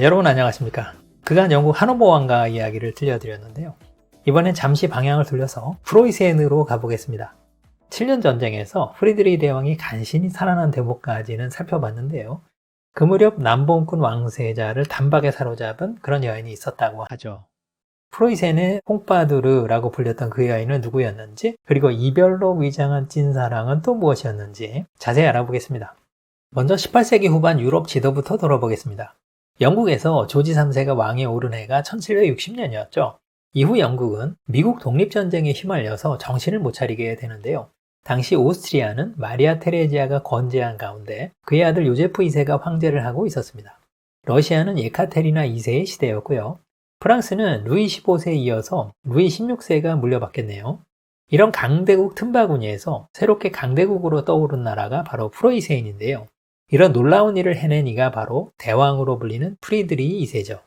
여러분 안녕하십니까? 그간 영국 하노버 왕가 이야기를 들려드렸는데요. 이번엔 잠시 방향을 돌려서 프로이센으로 가보겠습니다. 7년 전쟁에서 프리드리 대왕이 간신히 살아난 대목까지는 살펴봤는데요. 그 무렵 남봉꾼 왕세자를 단박에 사로잡은 그런 여인이 있었다고 하죠. 프로이센의 홍바두르라고 불렸던 그 여인은 누구였는지, 그리고 이별로 위장한 찐사랑은 또 무엇이었는지 자세히 알아보겠습니다. 먼저 18세기 후반 유럽 지도부터 돌아보겠습니다. 영국에서 조지 3세가 왕에 오른 해가 1760년이었죠. 이후 영국은 미국 독립전쟁에 휘말려서 정신을 못 차리게 되는데요. 당시 오스트리아는 마리아 테레지아가 건재한 가운데 그의 아들 요제프 2세가 황제를 하고 있었습니다. 러시아는 예카테리나 2세의 시대였고요. 프랑스는 루이 15세에 이어서 루이 16세가 물려받겠네요. 이런 강대국 틈바구니에서 새롭게 강대국으로 떠오른 나라가 바로 프로이센인데요. 이런 놀라운 일을 해낸 이가 바로 대왕으로 불리는 프리드리히 2세죠.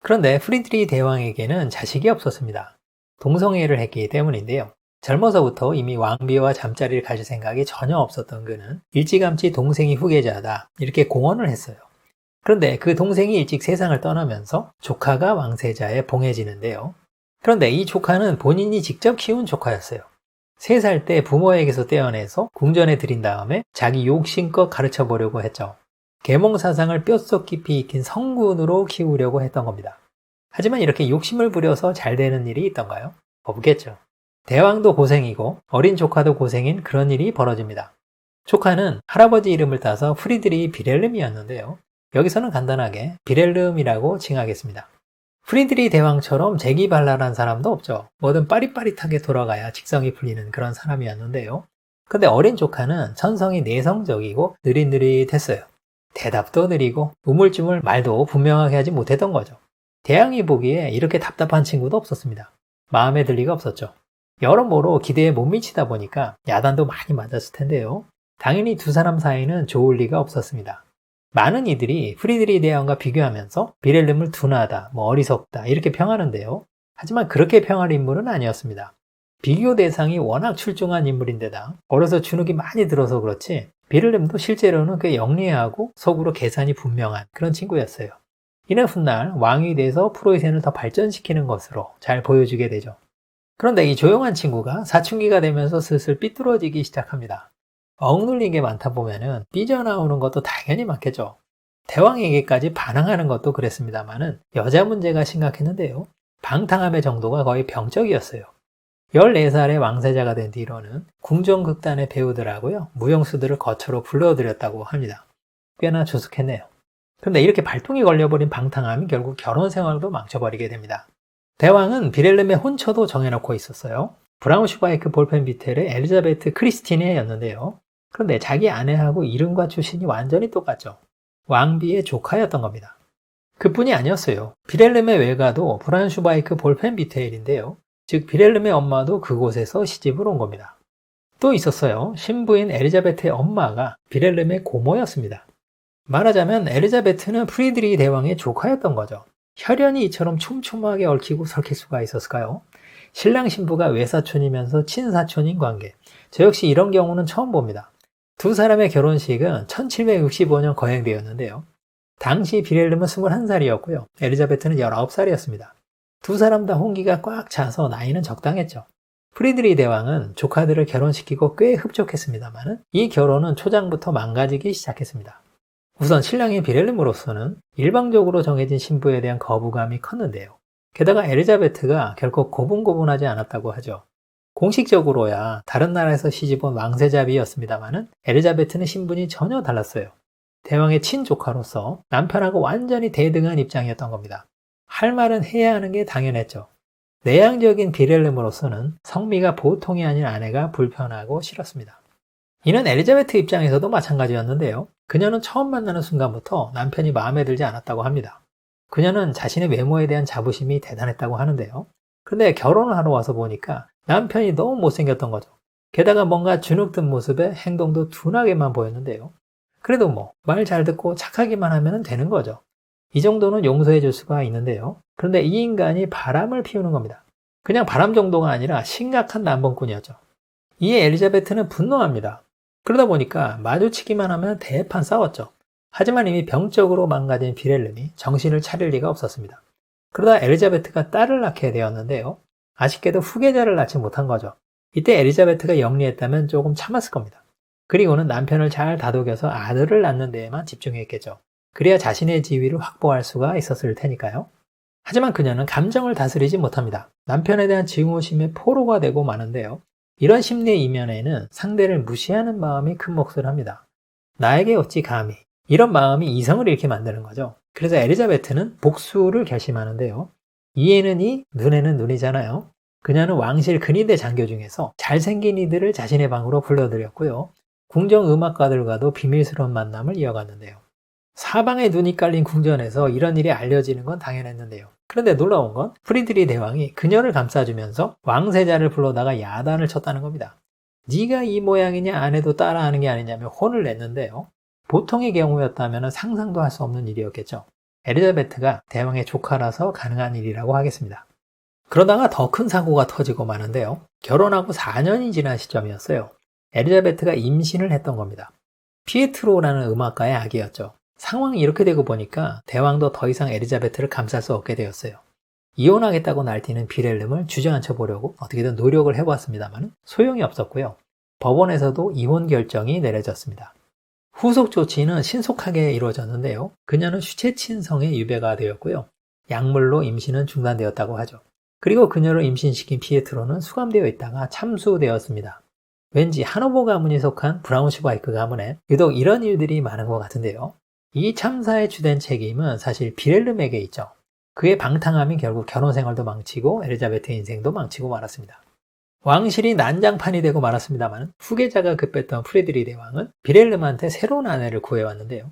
그런데 프리드리히 대왕에게는 자식이 없었습니다. 동성애를 했기 때문인데요. 젊어서부터 이미 왕비와 잠자리를 가질 생각이 전혀 없었던 그는 일찌감치 동생이 후계자다 이렇게 공언을 했어요. 그런데 그 동생이 일찍 세상을 떠나면서 조카가 왕세자에 봉해지는데요. 그런데 이 조카는 본인이 직접 키운 조카였어요. 3살 때 부모에게서 떼어내서 궁전에 들인 다음에 자기 욕심껏 가르쳐 보려고 했죠. 계몽 사상을 뼛속 깊이 익힌 성군으로 키우려고 했던 겁니다. 하지만 이렇게 욕심을 부려서 잘 되는 일이 있던가요? 없겠죠. 대왕도 고생이고 어린 조카도 고생인 그런 일이 벌어집니다. 조카는 할아버지 이름을 따서 프리드리 비렐름이었는데요. 여기서는 간단하게 비렐름이라고 칭하겠습니다. 프리드리 대왕처럼 재기발랄한 사람도 없죠. 뭐든 빠릿빠릿하게 돌아가야 직성이 풀리는 그런 사람이었는데요. 근데 어린 조카는 천성이 내성적이고 느릿느릿했어요. 대답도 느리고 우물쭈물 말도 분명하게 하지 못했던 거죠. 대왕이 보기에 이렇게 답답한 친구도 없었습니다. 마음에 들 리가 없었죠. 여러모로 기대에 못 미치다 보니까 야단도 많이 맞았을 텐데요. 당연히 두 사람 사이는 좋을 리가 없었습니다. 많은 이들이 프리드리 대왕과 비교하면서 비렐름을 둔하다, 뭐 어리석다 이렇게 평하는데요. 하지만 그렇게 평할 인물은 아니었습니다. 비교 대상이 워낙 출중한 인물인데다 어려서 주눅이 많이 들어서 그렇지 비렐름도 실제로는 꽤 영리하고 속으로 계산이 분명한 그런 친구였어요. 이는 훗날 왕이 돼서 프로이센을 더 발전시키는 것으로 잘 보여주게 되죠. 그런데 이 조용한 친구가 사춘기가 되면서 슬슬 삐뚤어지기 시작합니다. 억눌린 게 많다 보면은 삐져나오는 것도 당연히 많겠죠. 대왕에게까지 반항하는 것도 그랬습니다만은 여자 문제가 심각했는데요. 방탕함의 정도가 거의 병적이었어요. 14살의 왕세자가 된 뒤로는 궁정극단의 배우들하고요. 무용수들을 거처로 불러들였다고 합니다. 꽤나 조숙했네요. 그런데 이렇게 발동이 걸려버린 방탕함이 결국 결혼 생활도 망쳐버리게 됩니다. 대왕은 비렐름의 혼처도 정해놓고 있었어요. 브라운슈바이크 볼펜 비텔의 엘리자베트 크리스티네였는데요. 그런데 자기 아내하고 이름과 출신이 완전히 똑같죠. 왕비의 조카였던 겁니다. 그뿐이 아니었어요. 비렐름의 외가도 브라운슈바이크 볼펜 비테일인데요. 즉 비렐름의 엄마도 그곳에서 시집을 온 겁니다. 또 있었어요. 신부인 엘리자베트의 엄마가 비렐름의 고모였습니다. 말하자면 엘리자베트는 프리드리 대왕의 조카였던 거죠. 혈연이 이처럼 촘촘하게 얽히고 설킬 수가 있었을까요? 신랑 신부가 외사촌이면서 친사촌인 관계. 저 역시 이런 경우는 처음 봅니다. 두 사람의 결혼식은 1765년 거행되었는데요. 당시 비렐름은 21살이었고요. 엘리자베트는 19살이었습니다. 두 사람 다 홍기가 꽉 차서 나이는 적당했죠. 프리드리 대왕은 조카들을 결혼시키고 꽤 흡족했습니다만 이 결혼은 초장부터 망가지기 시작했습니다. 우선 신랑인 비렐름으로서는 일방적으로 정해진 신부에 대한 거부감이 컸는데요. 게다가 엘리자베트가 결코 고분고분하지 않았다고 하죠. 공식적으로야 다른 나라에서 시집온 왕세자비였습니다만은 엘리자베트는 신분이 전혀 달랐어요. 대왕의 친조카로서 남편하고 완전히 대등한 입장이었던 겁니다. 할 말은 해야 하는 게 당연했죠. 내향적인 비렐름으로서는 성미가 보통이 아닌 아내가 불편하고 싫었습니다. 이는 엘리자베트 입장에서도 마찬가지였는데요. 그녀는 처음 만나는 순간부터 남편이 마음에 들지 않았다고 합니다. 그녀는 자신의 외모에 대한 자부심이 대단했다고 하는데요. 그런데 결혼을 하러 와서 보니까 남편이 너무 못생겼던 거죠. 게다가 뭔가 주눅든 모습에 행동도 둔하게만 보였는데요. 그래도 뭐, 말 잘 듣고 착하기만 하면 되는 거죠. 이 정도는 용서해 줄 수가 있는데요. 그런데 이 인간이 바람을 피우는 겁니다. 그냥 바람 정도가 아니라 심각한 남봉꾼이었죠. 이에 엘리자베트는 분노합니다. 그러다 보니까 마주치기만 하면 대판 싸웠죠. 하지만 이미 병적으로 망가진 비렐름이 정신을 차릴 리가 없었습니다. 그러다 엘리자베트가 딸을 낳게 되었는데요. 아쉽게도 후계자를 낳지 못한 거죠. 이때 엘리자베트가 영리했다면 조금 참았을 겁니다. 그리고는 남편을 잘 다독여서 아들을 낳는 데에만 집중했겠죠. 그래야 자신의 지위를 확보할 수가 있었을 테니까요. 하지만 그녀는 감정을 다스리지 못합니다. 남편에 대한 증오심에 포로가 되고 마는데요. 이런 심리 이면에는 상대를 무시하는 마음이 큰 몫을 합니다. 나에게 어찌 감히 이런 마음이 이성을 잃게 만드는 거죠. 그래서 엘리자베트는 복수를 결심하는데요. 이에는 이, 눈에는 눈이잖아요. 그녀는 왕실 근위대 장교 중에서 잘생긴 이들을 자신의 방으로 불러들였고요. 궁정 음악가들과도 비밀스러운 만남을 이어갔는데요. 사방에 눈이 깔린 궁전에서 이런 일이 알려지는 건 당연했는데요. 그런데 놀라운 건 프리드리 대왕이 그녀를 감싸주면서 왕세자를 불러다가 야단을 쳤다는 겁니다. 네가 이 모양이냐 안 해도 따라하는 게 아니냐며 혼을 냈는데요. 보통의 경우였다면 상상도 할 수 없는 일이었겠죠. 엘리자베트가 대왕의 조카라서 가능한 일이라고 하겠습니다. 그러다가 더 큰 사고가 터지고 마는데요. 결혼하고 4년이 지난 시점이었어요. 엘리자베트가 임신을 했던 겁니다. 피에트로라는 음악가의 아기였죠. 상황이 이렇게 되고 보니까 대왕도 더 이상 엘리자베트를 감쌀 수 없게 되었어요. 이혼하겠다고 날뛰는 비렐름을 주저앉혀 보려고 어떻게든 노력을 해보았습니다만 소용이 없었고요. 법원에서도 이혼 결정이 내려졌습니다. 후속 조치는 신속하게 이루어졌는데요. 그녀는 수체 친성에 유배가 되었고요. 약물로 임신은 중단되었다고 하죠. 그리고 그녀를 임신시킨 피에트로는 수감되어 있다가 참수되었습니다. 왠지 하노버 가문이 속한 브라운슈바이크 가문에 유독 이런 일들이 많은 것 같은데요. 이 참사에 주된 책임은 사실 비렐름에게 있죠. 그의 방탕함이 결국 결혼 생활도 망치고 엘리자베트의 인생도 망치고 말았습니다. 왕실이 난장판이 되고 말았습니다만 후계자가 급했던 프레드리 대왕은 비렐름한테 새로운 아내를 구해왔는데요.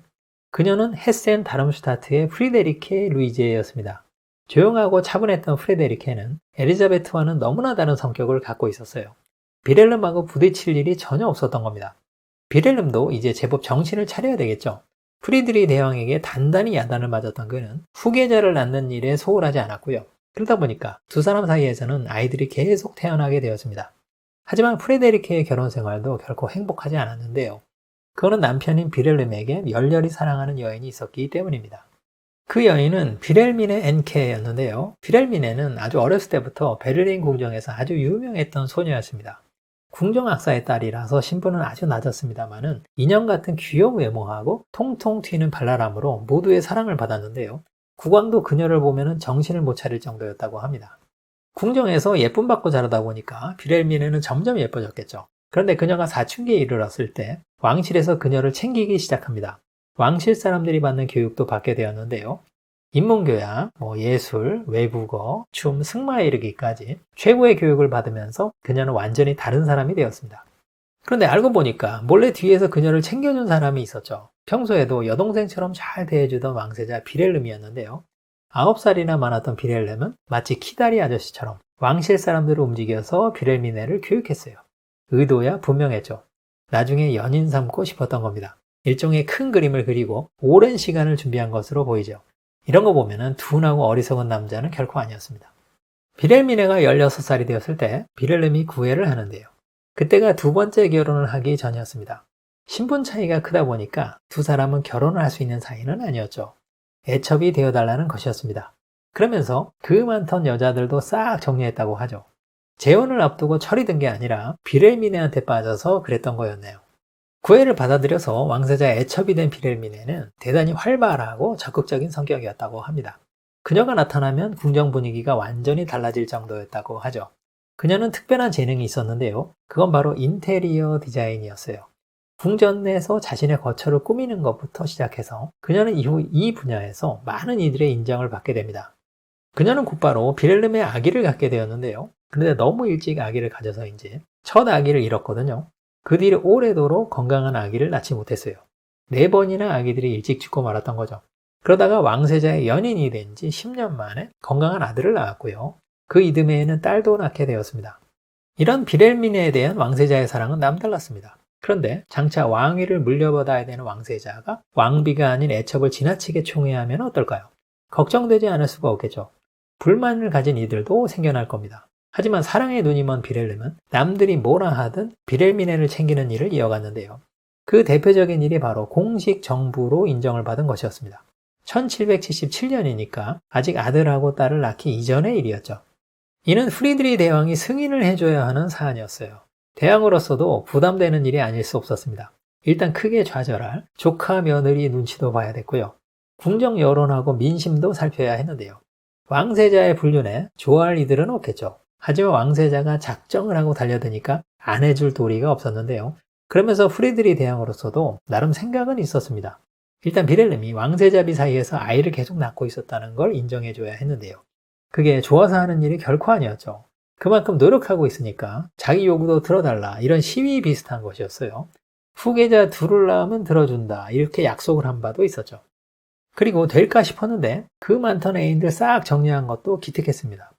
그녀는 헤센 다름슈타트의 프리데리케 루이제였습니다. 조용하고 차분했던 프레데리케는 엘리자베트와는 너무나 다른 성격을 갖고 있었어요. 비렐름하고 부딪힐 일이 전혀 없었던 겁니다. 비렐름도 이제 제법 정신을 차려야 되겠죠. 프리드리 대왕에게 단단히 야단을 맞았던 그는 후계자를 낳는 일에 소홀하지 않았고요. 그러다 보니까 두 사람 사이에서는 아이들이 계속 태어나게 되었습니다. 하지만 프레데리케의 결혼 생활도 결코 행복하지 않았는데요. 그거는 남편인 비렐름에게 열렬히 사랑하는 여인이 있었기 때문입니다. 그 여인은 비렐미네 엔케였는데요. 비렐미네는 아주 어렸을 때부터 베를린 궁정에서 아주 유명했던 소녀였습니다. 궁정 악사의 딸이라서 신분은 아주 낮았습니다만은 인형 같은 귀여운 외모하고 통통 튀는 발랄함으로 모두의 사랑을 받았는데요. 국왕도 그녀를 보면 정신을 못 차릴 정도였다고 합니다. 궁정에서 예쁨 받고 자라다 보니까 비렐미네는 점점 예뻐졌겠죠. 그런데 그녀가 사춘기에 이르렀을 때 왕실에서 그녀를 챙기기 시작합니다. 왕실 사람들이 받는 교육도 받게 되었는데요. 인문교양, 뭐 예술, 외국어, 춤, 승마에 이르기까지 최고의 교육을 받으면서 그녀는 완전히 다른 사람이 되었습니다. 그런데 알고 보니까 몰래 뒤에서 그녀를 챙겨준 사람이 있었죠. 평소에도 여동생처럼 잘 대해주던 왕세자 비렐름이었는데요. 9살이나 많았던 비렐름은 마치 키다리 아저씨처럼 왕실 사람들을 움직여서 비렐미네를 교육했어요. 의도야 분명했죠. 나중에 연인 삼고 싶었던 겁니다. 일종의 큰 그림을 그리고 오랜 시간을 준비한 것으로 보이죠. 이런 거 보면은 둔하고 어리석은 남자는 결코 아니었습니다. 비렐미네가 16살이 되었을 때 비렐름이 구애를 하는데요. 그때가 두 번째 결혼을 하기 전이었습니다. 신분 차이가 크다 보니까 두 사람은 결혼을 할 수 있는 사이는 아니었죠. 애첩이 되어달라는 것이었습니다. 그러면서 그 많던 여자들도 싹 정리했다고 하죠. 재혼을 앞두고 철이 든 게 아니라 비렐미네한테 빠져서 그랬던 거였네요. 구애를 받아들여서 왕세자의 애첩이 된 비렐미네는 대단히 활발하고 적극적인 성격이었다고 합니다. 그녀가 나타나면 궁정 분위기가 완전히 달라질 정도였다고 하죠. 그녀는 특별한 재능이 있었는데요. 그건 바로 인테리어 디자인이었어요. 궁전 내에서 자신의 거처를 꾸미는 것부터 시작해서 그녀는 이후 이 분야에서 많은 이들의 인정을 받게 됩니다. 그녀는 곧바로 비렐름의 아기를 갖게 되었는데요. 그런데 너무 일찍 아기를 가져서인지 첫 아기를 잃었거든요. 그 뒤로 오래도록 건강한 아기를 낳지 못했어요. 네 번이나 아기들이 일찍 죽고 말았던 거죠. 그러다가 왕세자의 연인이 된 지 10년 만에 건강한 아들을 낳았고요. 그 이듬해에는 딸도 낳게 되었습니다. 이런 비렐미네에 대한 왕세자의 사랑은 남달랐습니다. 그런데 장차 왕위를 물려받아야 되는 왕세자가 왕비가 아닌 애첩을 지나치게 총애하면 어떨까요? 걱정되지 않을 수가 없겠죠. 불만을 가진 이들도 생겨날 겁니다. 하지만 사랑의 눈이 먼 비렐름은 남들이 뭐라 하든 비렐미네를 챙기는 일을 이어갔는데요. 그 대표적인 일이 바로 공식 정부로 인정을 받은 것이었습니다. 1777년이니까 아직 아들하고 딸을 낳기 이전의 일이었죠. 이는 프리드리 대왕이 승인을 해줘야 하는 사안이었어요. 대왕으로서도 부담되는 일이 아닐 수 없었습니다. 일단 크게 좌절할 조카 며느리 눈치도 봐야 됐고요. 궁정 여론하고 민심도 살펴야 했는데요. 왕세자의 불륜에 좋아할 이들은 없겠죠. 하지만 왕세자가 작정을 하고 달려드니까 안 해줄 도리가 없었는데요. 그러면서 프리드리 대왕으로서도 나름 생각은 있었습니다. 일단 비렐름이 왕세자비 사이에서 아이를 계속 낳고 있었다는 걸 인정해줘야 했는데요. 그게 좋아서 하는 일이 결코 아니었죠. 그만큼 노력하고 있으니까 자기 요구도 들어달라 이런 시위 비슷한 것이었어요. 후계자 둘을 낳으면 들어준다 이렇게 약속을 한 바도 있었죠. 그리고 될까 싶었는데 그 많던 애인들 싹 정리한 것도 기특했습니다.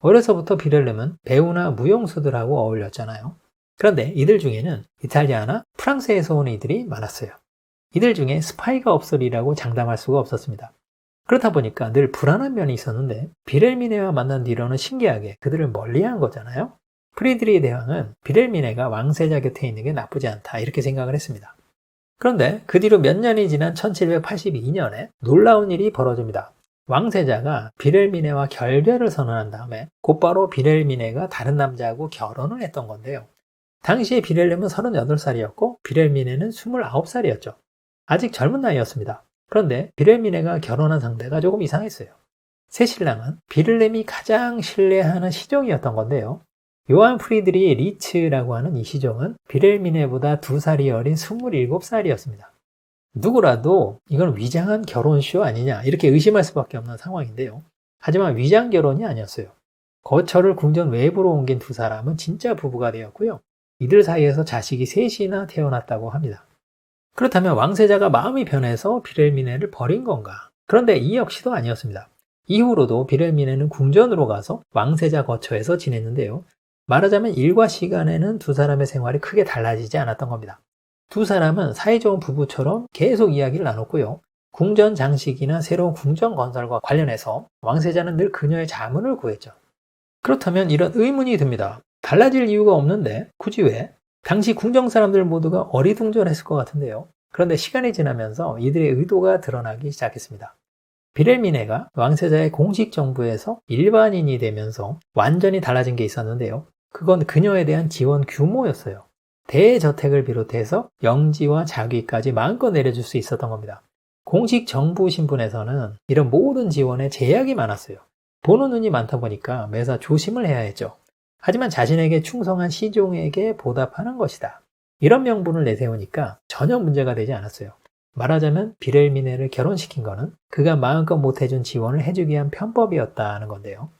어려서부터 비렐름은 배우나 무용수들하고 어울렸잖아요. 그런데 이들 중에는 이탈리아나 프랑스에서 온 이들이 많았어요. 이들 중에 스파이가 없으리라고 장담할 수가 없었습니다. 그렇다 보니까 늘 불안한 면이 있었는데 비렐미네와 만난 뒤로는 신기하게 그들을 멀리한 거잖아요. 프리드리 대왕은 비렐미네가 왕세자 곁에 있는 게 나쁘지 않다 이렇게 생각을 했습니다. 그런데 그 뒤로 몇 년이 지난 1782년에 놀라운 일이 벌어집니다. 왕세자가 비렐미네와 결별을 선언한 다음에 곧바로 비렐미네가 다른 남자하고 결혼을 했던 건데요. 당시에 비렐름은 38살이었고 비렐미네는 29살이었죠. 아직 젊은 나이였습니다. 그런데 비렐미네가 결혼한 상대가 조금 이상했어요. 새 신랑은 비를렘이 가장 신뢰하는 시종이었던 건데요. 요한 프리드리 리츠라고 하는 이 시종은 비렐미네보다 두 살이 어린 27살이었습니다. 누구라도 이건 위장한 결혼쇼 아니냐 이렇게 의심할 수밖에 없는 상황인데요. 하지만 위장 결혼이 아니었어요. 거처를 궁전 외부로 옮긴 두 사람은 진짜 부부가 되었고요. 이들 사이에서 자식이 셋이나 태어났다고 합니다. 그렇다면 왕세자가 마음이 변해서 비렐미네를 버린 건가? 그런데 이 역시도 아니었습니다. 이후로도 비렐미네는 궁전으로 가서 왕세자 거처에서 지냈는데요. 말하자면 일과 시간에는 두 사람의 생활이 크게 달라지지 않았던 겁니다. 두 사람은 사이좋은 부부처럼 계속 이야기를 나눴고요. 궁전 장식이나 새로운 궁전 건설과 관련해서 왕세자는 늘 그녀의 자문을 구했죠. 그렇다면 이런 의문이 듭니다. 달라질 이유가 없는데 굳이 왜? 당시 궁정 사람들 모두가 어리둥절했을 것 같은데요. 그런데 시간이 지나면서 이들의 의도가 드러나기 시작했습니다. 비렐미네가 왕세자의 공식 정부에서 일반인이 되면서 완전히 달라진 게 있었는데요. 그건 그녀에 대한 지원 규모였어요. 대저택을 비롯해서 영지와 자귀까지 마음껏 내려줄 수 있었던 겁니다. 공식 정부 신분에서는 이런 모든 지원에 제약이 많았어요. 보는 눈이 많다 보니까 매사 조심을 해야 했죠. 하지만 자신에게 충성한 시종에게 보답하는 것이다. 이런 명분을 내세우니까 전혀 문제가 되지 않았어요. 말하자면 비렐미네를 결혼시킨 거는 그가 마음껏 못해준 지원을 해주기 위한 편법이었다는 건데요.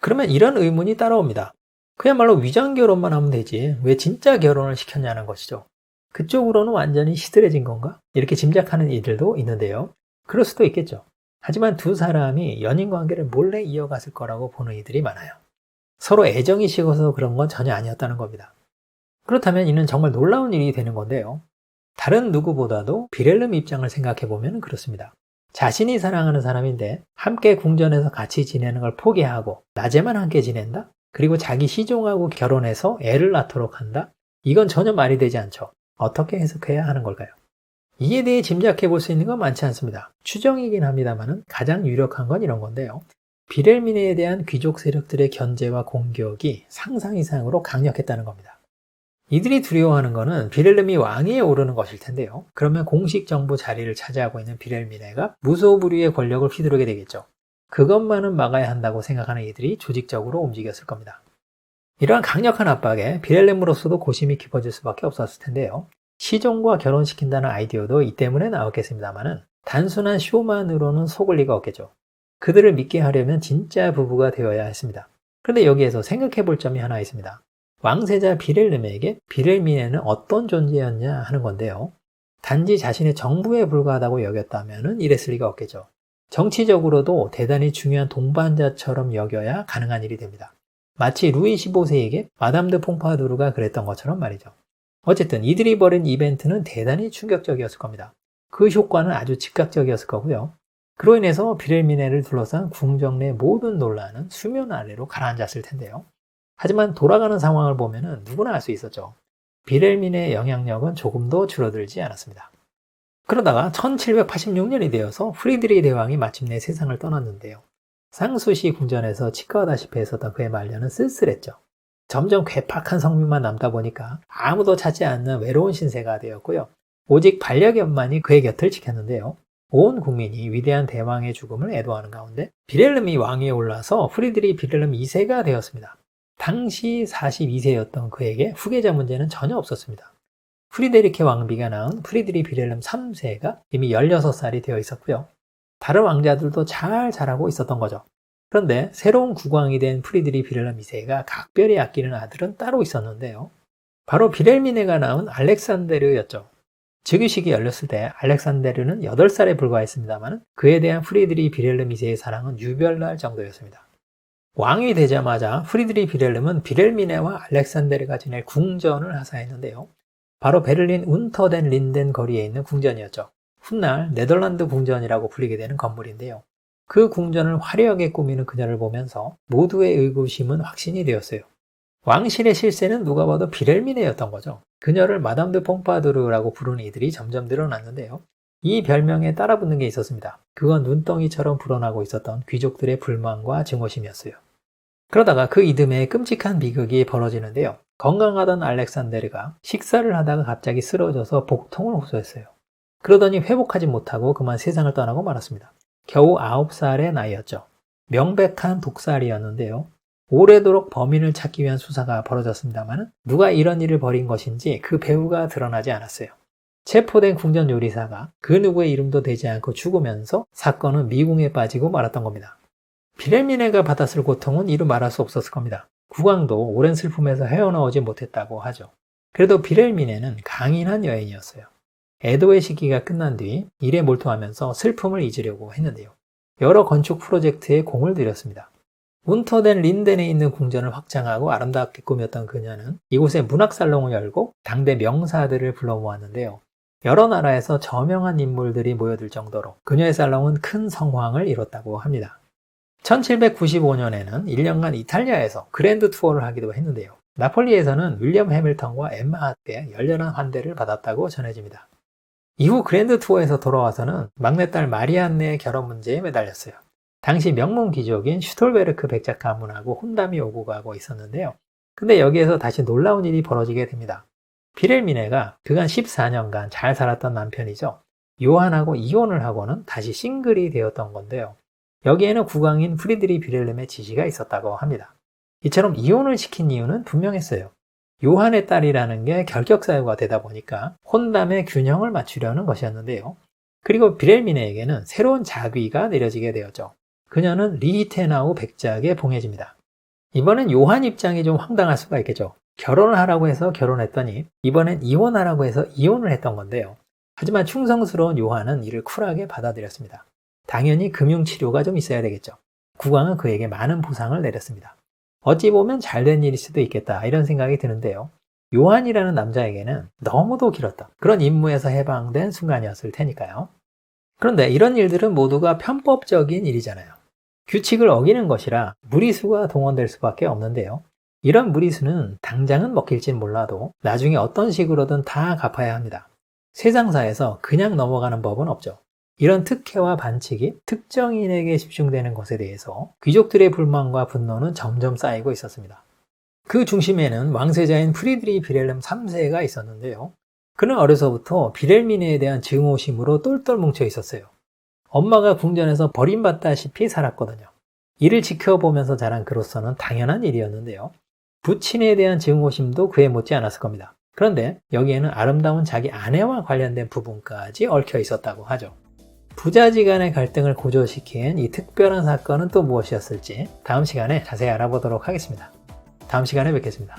그러면 이런 의문이 따라옵니다. 그야말로 위장 결혼만 하면 되지 왜 진짜 결혼을 시켰냐는 것이죠. 그쪽으로는 완전히 시들해진 건가? 이렇게 짐작하는 이들도 있는데요. 그럴 수도 있겠죠. 하지만 두 사람이 연인 관계를 몰래 이어갔을 거라고 보는 이들이 많아요. 서로 애정이 식어서 그런 건 전혀 아니었다는 겁니다. 그렇다면 이는 정말 놀라운 일이 되는 건데요. 다른 누구보다도 비렐름 입장을 생각해 보면 그렇습니다. 자신이 사랑하는 사람인데 함께 궁전에서 같이 지내는 걸 포기하고 낮에만 함께 지낸다? 그리고 자기 시종하고 결혼해서 애를 낳도록 한다? 이건 전혀 말이 되지 않죠. 어떻게 해석해야 하는 걸까요? 이에 대해 짐작해 볼 수 있는 건 많지 않습니다. 추정이긴 합니다만 가장 유력한 건 이런 건데요. 비렐미네에 대한 귀족 세력들의 견제와 공격이 상상 이상으로 강력했다는 겁니다. 이들이 두려워하는 것은 비렐름이 왕위에 오르는 것일 텐데요. 그러면 공식 정부 자리를 차지하고 있는 비렐미네가 무소불위의 권력을 휘두르게 되겠죠. 그것만은 막아야 한다고 생각하는 이들이 조직적으로 움직였을 겁니다. 이러한 강력한 압박에 비렐렘으로서도 고심이 깊어질 수밖에 없었을 텐데요. 시종과 결혼시킨다는 아이디어도 이 때문에 나왔겠습니다만은 단순한 쇼만으로는 속을 리가 없겠죠. 그들을 믿게 하려면 진짜 부부가 되어야 했습니다. 그런데 여기에서 생각해 볼 점이 하나 있습니다. 왕세자 비렐름에게 비렐미네는 어떤 존재였냐 하는 건데요. 단지 자신의 정부에 불과하다고 여겼다면 이랬을 리가 없겠죠. 정치적으로도 대단히 중요한 동반자처럼 여겨야 가능한 일이 됩니다. 마치 루이 15세에게 마담 드 퐁파두르가 그랬던 것처럼 말이죠. 어쨌든 이들이 벌인 이벤트는 대단히 충격적이었을 겁니다. 그 효과는 아주 즉각적이었을 거고요. 그로 인해서 비렐미네를 둘러싼 궁정 내 모든 논란은 수면 아래로 가라앉았을 텐데요. 하지만 돌아가는 상황을 보면 누구나 알 수 있었죠. 비렐민의 영향력은 조금도 줄어들지 않았습니다. 그러다가 1786년이 되어서 프리드리 대왕이 마침내 세상을 떠났는데요. 상수시 궁전에서 치과하다시피 했었던 그의 말년은 쓸쓸했죠. 점점 괴팍한 성민만 남다 보니까 아무도 찾지 않는 외로운 신세가 되었고요. 오직 반려견만이 그의 곁을 지켰는데요. 온 국민이 위대한 대왕의 죽음을 애도하는 가운데 비렐름이 왕위에 올라서 프리드리 비렐름 2세가 되었습니다. 당시 42세였던 그에게 후계자 문제는 전혀 없었습니다. 프리데리케 왕비가 낳은 프리드리 비렐름 3세가 이미 16살이 되어 있었고요. 다른 왕자들도 잘 자라고 있었던 거죠. 그런데 새로운 국왕이 된 프리드리 비렐름 2세가 각별히 아끼는 아들은 따로 있었는데요. 바로 비렐미네가 낳은 알렉산데르였죠. 즉위식이 열렸을 때 알렉산데르는 8살에 불과했습니다만 그에 대한 프리드리 비렐름 2세의 사랑은 유별날 정도였습니다. 왕이 되자마자 프리드리 비렐름은 비렐미네와 알렉산데르가 지낼 궁전을 하사했는데요. 바로 베를린 운터덴 린덴 거리에 있는 궁전이었죠. 훗날 네덜란드 궁전이라고 불리게 되는 건물인데요. 그 궁전을 화려하게 꾸미는 그녀를 보면서 모두의 의구심은 확신이 되었어요. 왕실의 실세는 누가 봐도 비렐미네였던 거죠. 그녀를 마담 드 퐁파두르라고 부르는 이들이 점점 늘어났는데요. 이 별명에 따라 붙는 게 있었습니다. 그건 눈덩이처럼 불어나고 있었던 귀족들의 불만과 증오심이었어요. 그러다가 그 이듬해 끔찍한 비극이 벌어지는데요. 건강하던 알렉산데르가 식사를 하다가 갑자기 쓰러져서 복통을 호소했어요. 그러더니 회복하지 못하고 그만 세상을 떠나고 말았습니다. 겨우 9살의 나이였죠. 명백한 독살이었는데요. 오래도록 범인을 찾기 위한 수사가 벌어졌습니다만 누가 이런 일을 벌인 것인지 그 배후가 드러나지 않았어요. 체포된 궁전 요리사가 그 누구의 이름도 되지 않고 죽으면서 사건은 미궁에 빠지고 말았던 겁니다. 비렐미네가 받았을 고통은 이루 말할 수 없었을 겁니다. 국왕도 오랜 슬픔에서 헤어나오지 못했다고 하죠. 그래도 비렐미네는 강인한 여인이었어요. 에도의 시기가 끝난 뒤 일에 몰두하면서 슬픔을 잊으려고 했는데요. 여러 건축 프로젝트에 공을 들였습니다. 운터된 린덴에 있는 궁전을 확장하고 아름답게 꾸몄던 그녀는 이곳에 문학살롱을 열고 당대 명사들을 불러 모았는데요. 여러 나라에서 저명한 인물들이 모여들 정도로 그녀의 살롱은 큰 성황을 이뤘다고 합니다. 1795년에는 1년간 이탈리아에서 그랜드 투어를 하기도 했는데요. 나폴리에서는 윌리엄 해밀턴과 엠마 하트의 열렬한 환대를 받았다고 전해집니다. 이후 그랜드 투어에서 돌아와서는 막내딸 마리안네의 결혼 문제에 매달렸어요. 당시 명문 귀족인 슈톨베르크 백작 가문하고 혼담이 오고 가고 있었는데요. 근데 여기에서 다시 놀라운 일이 벌어지게 됩니다. 비렐미네가 그간 14년간 잘 살았던 남편이죠. 요한하고 이혼을 하고는 다시 싱글이 되었던 건데요. 여기에는 국왕인 프리드리 비렐름의 지시가 있었다고 합니다. 이처럼 이혼을 시킨 이유는 분명했어요. 요한의 딸이라는 게 결격 사유가 되다 보니까 혼담의 균형을 맞추려는 것이었는데요. 그리고 비렐미네에게는 새로운 자귀가 내려지게 되었죠. 그녀는 리히테나우 백작에 봉해집니다. 이번엔 요한 입장이 좀 황당할 수가 있겠죠. 결혼을 하라고 해서 결혼했더니 이번엔 이혼하라고 해서 이혼을 했던 건데요. 하지만 충성스러운 요한은 이를 쿨하게 받아들였습니다. 당연히 금융치료가 좀 있어야 되겠죠. 국왕은 그에게 많은 보상을 내렸습니다. 어찌 보면 잘된 일일 수도 있겠다 이런 생각이 드는데요. 요한이라는 남자에게는 너무도 길었던 그런 임무에서 해방된 순간이었을 테니까요. 그런데 이런 일들은 모두가 편법적인 일이잖아요. 규칙을 어기는 것이라 무리수가 동원될 수밖에 없는데요. 이런 무리수는 당장은 먹힐진 몰라도 나중에 어떤 식으로든 다 갚아야 합니다. 세상사에서 그냥 넘어가는 법은 없죠. 이런 특혜와 반칙이 특정인에게 집중되는 것에 대해서 귀족들의 불만과 분노는 점점 쌓이고 있었습니다. 그 중심에는 왕세자인 프리드리 비렐름 3세가 있었는데요. 그는 어려서부터 비렐미네에 대한 증오심으로 똘똘 뭉쳐 있었어요. 엄마가 궁전에서 버림받다시피 살았거든요. 이를 지켜보면서 자란 그로서는 당연한 일이었는데요. 부친에 대한 증오심도 그에 못지 않았을 겁니다. 그런데 여기에는 아름다운 자기 아내와 관련된 부분까지 얽혀 있었다고 하죠. 부자지간의 갈등을 고조시킨 이 특별한 사건은 또 무엇이었을지 다음 시간에 자세히 알아보도록 하겠습니다. 다음 시간에 뵙겠습니다.